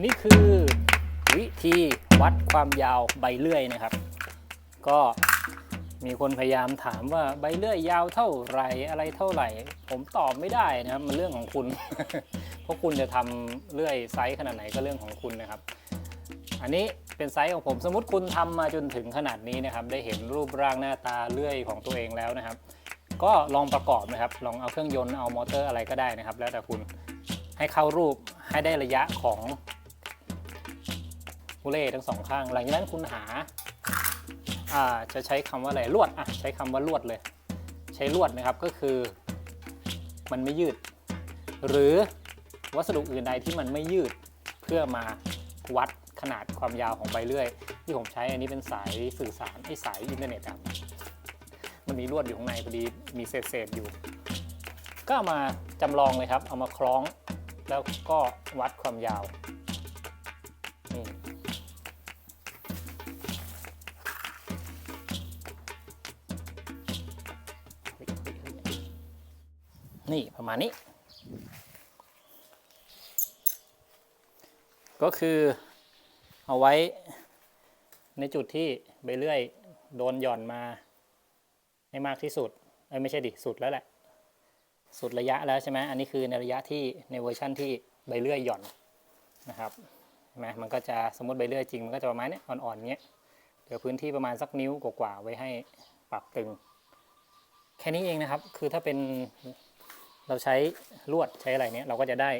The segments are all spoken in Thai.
นี่คือวิธีวัดความยาวใบเลื่อยนะครับ ก็มีคนพยายามถามว่าใบเลื่อยยาวเท่าไหร่อะไรเท่าไหร่ ผมตอบไม่ได้นะครับมันเรื่องของคุณ เพราะคุณจะทำเลื่อยไซส์ขนาดไหนก็เรื่องของคุณนะครับ อันนี้เป็นไซส์ของผมสมมติคุณทำมาจนถึงขนาดนี้นะครับ ได้เห็นรูปร่างหน้าตาเลื่อยของตัวเองแล้วนะครับ ก็ลองประกอบนะครับ ลองเอาเครื่องยนต์เอามอเตอร์อะไรก็ได้นะครับ แล้วแต่คุณให้เข้ารูปให้ได้ระยะของ ฮูเล่ทั้งสองข้าง หลังจากนั้นคุณหาอ่าจะใช้คำว่าอะไรลวดอะใช้คำว่าลวดเลย ใช้ลวดนะครับก็คือ มันไม่ยืด หรือวัสดุอื่นใดที่มันไม่ยืดเพื่อมาวัดขนาดความยาวของใบเลื่อย ที่ผมใช้อันนี้เป็นสายสื่อสารไอ้สายอินเทอร์เน็ตครับมันมีลวดอยู่ข้างในพอดีมีเศษๆอยู่ ก็เอามาจำลองเลยครับ เอามาคล้องแล้วก็วัดความยาว นี่ประมาณนี้ ก็คือเอาไว้ในจุดที่ใบเลื่อยโดนหย่อนมาให้มากที่สุดเอ้ไม่ใช่ดิสุดแล้วแหละ สุดระยะแล้วใช่ไหมอันนี้คือในระยะที่ในเวอร์ชั่นที่ใบเลื่อยหย่อนนะครับเห็นไหมมันก็จะสมมติใบเลื่อยจริงมันก็จะประมาณนี้อ่อนๆเงี้ยเหลือพื้นที่ประมาณสักนิ้วกว่าๆไว้ให้ปรับตึง แค่นี้เองนะครับ คือถ้าเป็น เราใช้ลวดใช้อะไรเนี้ยเราก็จะได้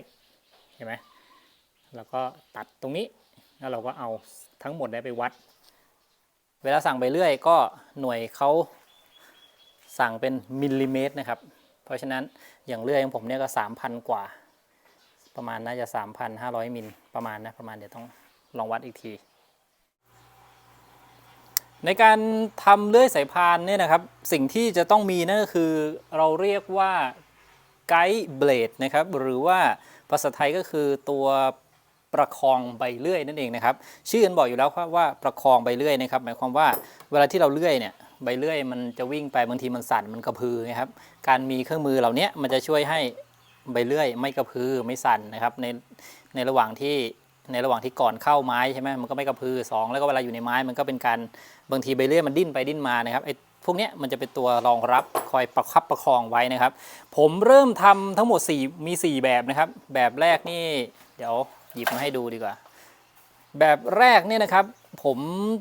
เห็นไหมแล้วก็ตัดตรงนี้แล้วเราก็เอาทั้งหมดได้ไปวัด เวลาสั่งใบเลื่อยก็หน่วยเขาสั่งเป็นมิลลิเมตรนะครับ เพราะฉะนั้นอย่างเลื่อยของผมเนี่ยก็ 3,000 กว่า ประมาณน่าจะ 3,500 มิลประมาณนะประมาณเดี๋ยวต้องลองวัดอีกที ในการทำเลื่อยสายพานเนี่ยนะครับ สิ่งที่จะต้องมีนั่นก็คือเราเรียกว่า ไกด์เบลดนะครับหรือว่าภาษาไทยก็คือตัวประคองใบเลื่อยนั่นเองนะครับชื่อกันบอกอยู่แล้วว่าว่าประคองใบเลื่อยนะครับหมายความว่าเวลาที่เราเลื่อยเนี่ยใบเลื่อยมันจะวิ่งไปบางทีมันสั่นมันกระพือนะครับการมีเครื่องมือเหล่านี้มันจะช่วยให้ใบเลื่อย ไม่กระพือไม่สั่นนะครับในในระหว่างที่ในระหว่างที่ก่อนเข้าไม้ใช่ไหมมันก็ไม่กระพือสองแล้วก็เวลาอยู่ในไม้มันก็เป็นการบางทีใบเลื่อยมันดิ้นไปดิ้นมานะครับไอ พวกนี้มันจะเป็นตัวรองรับคอยประคับประคองไว้นะครับ ผมเริ่มทำทั้งหมด 4 มี 4 แบบนะครับ แบบแรกนี่ เดี๋ยวหยิบมาให้ดูดีกว่า แบบแรกเนี่ยนะครับ ผม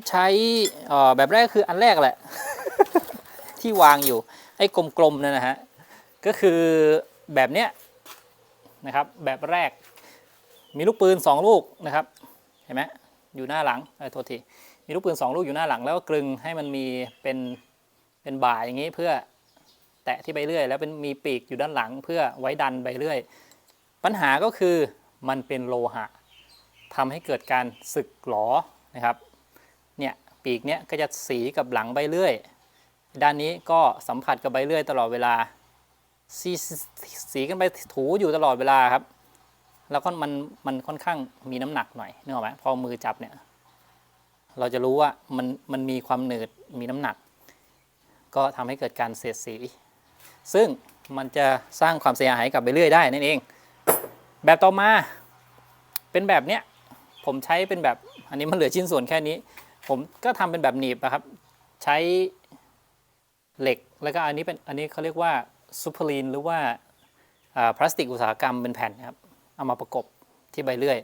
ใช้อ่อแบบแรกคืออันแรกแหละ ที่วางอยู่ ไอ้กลมๆนั่นนะฮะก็คือแบบเนี้ยนะครับ แบบแรกมีลูกปืน 2 ลูกนะครับ เห็นไหมอยู่หน้าหลังเออโทษทีมีลูกปืน 2 ลูกอยู่หน้าหลังแล้วก็กลึงให้มันมีเป็น เป็นบ่าอย่างนี้เพื่อแตะที่ใบเลื่อย แล้วเป็นมีปีกอยู่ด้านหลังเพื่อไว้ดันใบเลื่อย ปัญหาก็คือมันเป็นโลหะทำให้เกิดการสึกหลอนะครับเนี่ยปีกเนี้ยก็จะสีกับหลังใบเลื่อย ด้านนี้ก็สัมผัสกับใบเลื่อยตลอดเวลาสีสีกันไปถูอยู่ตลอดเวลาครับ แล้วก็มันมันค่อนข้างมีน้ำหนักหน่อยนึกออกไหมพอมือจับเนี่ย เราจะรู้ว่ามันมันมีความหนืดมีน้ำหนัก ก็ทำให้เกิดการเสียดสี ซึ่งมันจะสร้างความเสียหายกับใบเลื่อยได้นั่นเอง แบบต่อมาเป็นแบบเนี้ยผมใช้เป็นแบบอันนี้มันเหลือชิ้นส่วนแค่นี้ ผมก็ทำเป็นแบบหนีบนะครับ ใช้เหล็กแล้วก็อันนี้เป็นอันนี้เขาเรียกว่าซูเปอร์ลีนหรือว่าพลาสติกอุตสาหกรรมเป็นแผ่นครับเอามาประกบที่ใบเลื่อย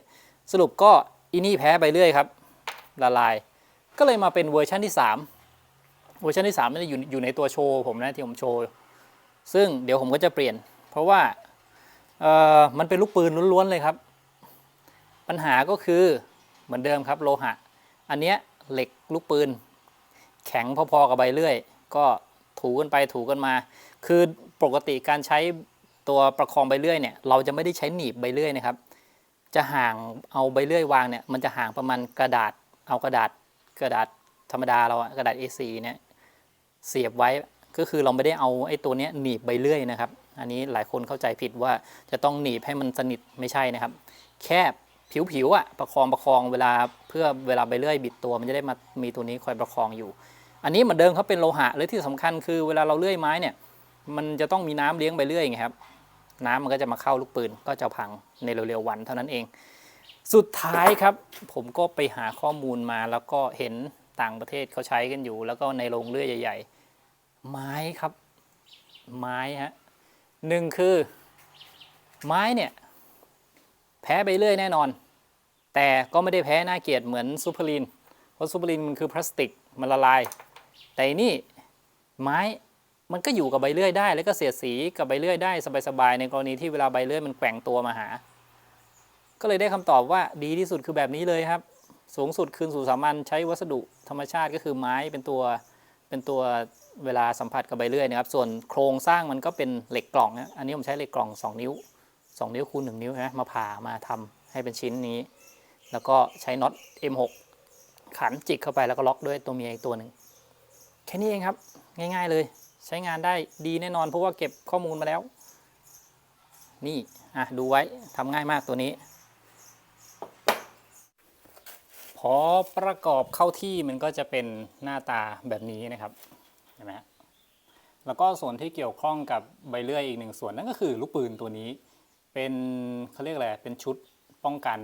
สรุปก็อีนี่แพ้ใบเลื่อยครับละลาย ก็เลยมาเป็นเวอร์ชันที่ 3 เวอร์ชันที่3นี่อยู่อยู่ในตัวโชว์ผมนะที่ผมโชว์ ซึ่งเดี๋ยวผมก็จะเปลี่ยน เพราะว่าเอ่อมันเป็นลูกปืนล้วนๆเลยครับ ปัญหาก็คือเหมือนเดิมครับโลหะ อันเนี้ยเหล็กลูกปืน แข็งพอๆกับใบเลื่อย ก็ถูกันไปถูกันมา คือปกติการใช้ตัวประคองใบเลื่อยเนี่ยเราจะไม่ได้ใช้หนีบใบเลื่อยนะครับ จะห่างเอาใบเลื่อยวางเนี่ยมันจะห่างประมาณกระดาษเอากระดาษกระดาษธรรมดาเราอะกระดาษ A4 เนี่ย เสียบไว้ก็คือเราไม่ได้เอาไอ้ตัวนี้หนีบใบเลื่อยนะครับ อันนี้หลายคนเข้าใจผิดว่าจะต้องหนีบให้มันสนิทไม่ใช่นะครับ แค่ผิวๆอะประคองประคองเวลาเพื่อเวลาใบเลื่อยบิดตัว มันจะได้มามีตัวนี้คอยประคองอยู่ อันนี้เหมือนเดิมครับเป็นโลหะและที่สำคัญคือเวลาเราเลื่อยไม้เนี่ยมันจะต้องมีน้ำเลี้ยงใบเลื่อยไงครับน้ำมันก็จะมาเข้าลูกปืนก็จะพังในเร็วๆวันเท่านั้นเอง สุดท้ายครับผมก็ไปหาข้อมูลมาแล้วก็เห็น ต่างประเทศเขาใช้กันอยู่ แล้วก็ในโรงเลื่อยใหญ่ ๆ ไม้ครับ ไม้ฮะหนึ่งคือ ไม้เนี่ย แพ้ไปเรื่อยแน่นอน แต่ก็ไม่ได้แพ้น่าเกลียดเหมือนซูเปอร์ลีนเพราะซูเปอร์ลีนมันคือพลาสติกมันละลาย แต่นี่ไม้มันก็อยู่กับใบเลื่อยได้ แล้วก็เสียดสีกับใบเลื่อยได้สบายๆในกรณีที่เวลาใบเลื่อยมันแกว่งตัวมาหา ก็เลยได้คำตอบว่าดีที่สุดคือแบบนี้เลยครับ สูงสุดคืนสู่สามัญใช้วัสดุธรรมชาติก็คือไม้เป็นตัวเป็นตัวเวลาสัมผัสกับใบเลื่อยนะครับ ส่วนโครงสร้างมันก็เป็นเหล็กกล่องนะอันนี้ผมใช้เหล็กกล่อง 2 นิ้ว 2 นิ้วคูณ1นิ้วนะมาผ่ามาทำให้เป็นชิ้นนี้ แล้วก็ใช้น็อต M6 ขันจิกเข้าไปแล้วก็ล็อกด้วยตัวเมียอีกตัวหนึ่งแค่นี้เองครับ ง่ายๆเลย ใช้งานได้ดีแน่นอนเพราะว่าเก็บข้อมูลมาแล้ว นี่อะดูไว้ทำง่ายมากตัวนี้ พอประกอบเข้าที่มันก็จะเป็นหน้าตาแบบนี้นะครับเห็นไหมฮะแล้วก็ส่วนที่เกี่ยวข้องกับใบเลื่อยอีกหนึ่งส่วนนั่นก็คือลูกปืนตัวนี้ เป็นเขาเรียกอะไรเป็นชุดป้องกัน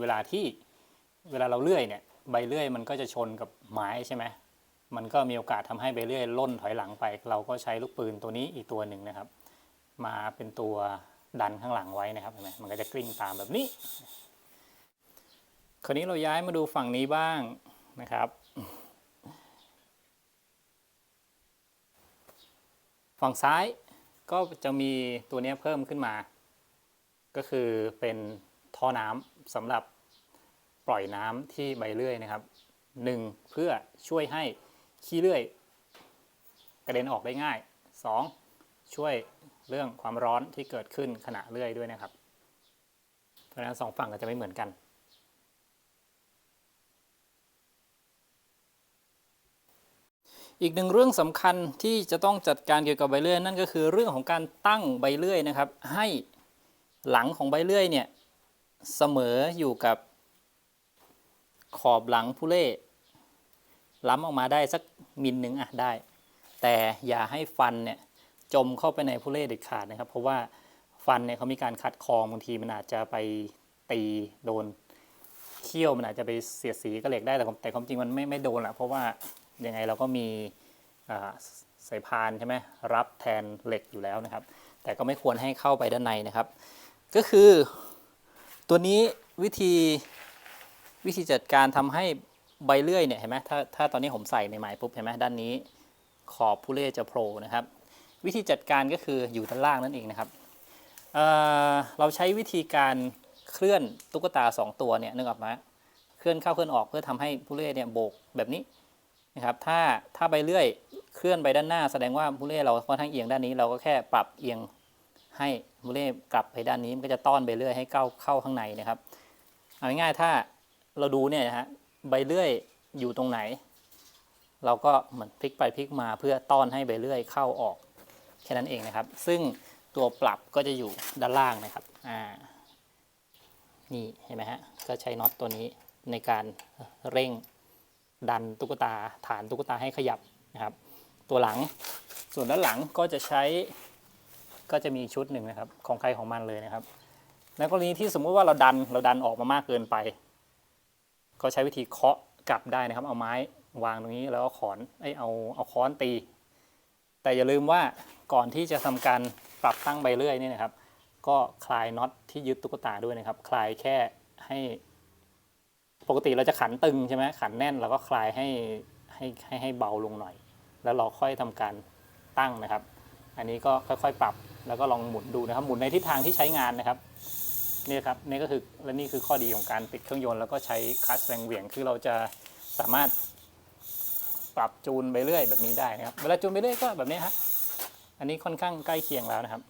เวลาที่เวลาเราเลื่อยเนี่ยใบเลื่อยมันก็จะชนกับไม้ใช่ไหมมันก็มีโอกาสทำให้ใบเลื่อยล่นถอยหลังไป เราก็ใช้ลูกปืนตัวนี้อีกตัวหนึ่งนะครับ มาเป็นตัวดันข้างหลังไว้นะครับเห็นไหมมันก็จะกลิ้งตามแบบนี้ คราวนี้เราย้ายมาดูฝั่งนี้บ้างนะครับ ฝั่งซ้ายก็จะมีตัวนี้เพิ่มขึ้นมา ก็คือเป็นท่อน้ำสำหรับปล่อยน้ำที่ใบเลื่อยนะครับหนึ่งเพื่อช่วยให้ขี้เลื่อยกระเด็นออกได้ง่ายสองช่วยเรื่องความร้อนที่เกิดขึ้นขณะเลื่อยด้วยนะครับ เพราะฉะนั้นสองฝั่งก็จะไม่เหมือนกัน อีกหนึ่งเรื่องสำคัญที่จะต้องจัดการเกี่ยวกับใบเลื่อยนั่นก็คือเรื่องของการตั้งใบเลื่อยนะครับ ให้หลังของใบเลื่อยเนี่ยเสมออยู่กับขอบหลังผู้เล่ล้ำออกมาได้สักมิลหนึ่งอะได้ แต่อย่าให้ฟันเนี่ยจมเข้าไปในผู้เล่เด็ดขาดนะครับ เพราะว่าฟันเนี่ยเขามีการคัดคองบางทีมันอาจจะไปตีโดนเขี้ยวมันอาจจะไปเสียดสีกับเหล็กได้แต่ความแต่ความจริงมันไม่ไม่โดนแหละเพราะว่า ยังไงเราก็มีสายพานใช่ไหมรับแทนเหล็กอยู่แล้วนะครับ แต่ก็ไม่ควรให้เข้าไปด้านในนะครับ ก็คือตัวนี้วิธีวิธีจัดการทำให้ใบเลื่อยเนี่ยเห็นไหมถ้าถ้าตอนนี้ผมใส่ในไม้ปุ๊บเห็นไหมด้านนี้ขอบผู้เล่จะโผล่นะครับ วิธีจัดการก็คืออยู่ด้านล่างนั่นเองนะครับเเราใช้วิธีการเคลื่อนตุ๊กตาสองตัวเนี่ยนึกออกไหมเคลื่อนเข้าเคลื่อนออกเพื่อทำให้ผู้เล่เนี่ยโบกแบบนี้ นะครับ ถ้าถ้าใบเลื่อยเคลื่อนไปด้านหน้า แสดงว่าผู้เล่เราค่อนข้างเอียงด้านนี้ เราก็แค่ปรับเอียงให้ผู้เล่กลับไปด้านนี้มันก็จะต้อนใบเลื่อยให้เข้าเข้าข้างในนะครับเอาง่ายๆถ้าเราดูเนี่ยนะฮะใบเลื่อยอยู่ตรงไหน เราก็เหมือนพลิกไปพลิกมาเพื่อต้อนให้ใบเลื่อยเข้าออกแค่นั้นเองนะครับ ซึ่งตัวปรับก็จะอยู่ด้านล่างนะครับอ่านี่เห็นไหมฮะก็ใช้น็อตตัวนี้ในการเร่ง ดันตุ๊กตาฐานตุ๊กตาให้ขยับนะครับ ตัวหลังส่วนด้านหลังก็จะใช้ก็จะมีชุดหนึ่งนะครับ ของใครของมันเลยนะครับในกรณีที่สมมุติว่าเราดันเราดันออกมามากเกินไป ก็ใช้วิธีเคาะกลับได้นะครับ เอาไม้วางตรงนี้แล้วก็ขอนไอเอาเอาค้อนตี แต่อย่าลืมว่าก่อนที่จะทำการปรับตั้งใบเลื่อยนี่นะครับ ก็คลายน็อตที่ยึดตุ๊กตาด้วยนะครับ คลายแค่ให้ ปกติเราจะขันตึงใช่ไหมขันแน่นเราก็คลายให้ให้ให้ให้เบาลงหน่อย แล้วเราค่อยทำการตั้งนะครับ อันนี้ก็ค่อยๆ ปรับแล้วก็ลองหมุนดูนะครับ หมุนในทิศทางที่ใช้งานนะครับนี่ครับนี่ก็คือและนี่คือข้อดีของการติดเครื่องยนต์ แล้วก็ใช้คลัตช์แรงเหวี่ยงคือเราจะสามารถปรับจูนไปเรื่อยแบบนี้ได้นะครับ เวลาจูนไปเรื่อยก็แบบนี้ฮะอันนี้ค่อนข้างใกล้เคียงแล้วนะครับ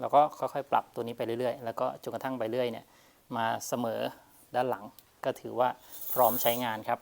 เราก็ค่อยๆปรับตัวนี้ไปเรื่อยๆ แล้วก็จนกระทั่งไปเรื่อยเนี่ยมาเสมอด้านหลังก็ถือว่าพร้อมใช้งานครับ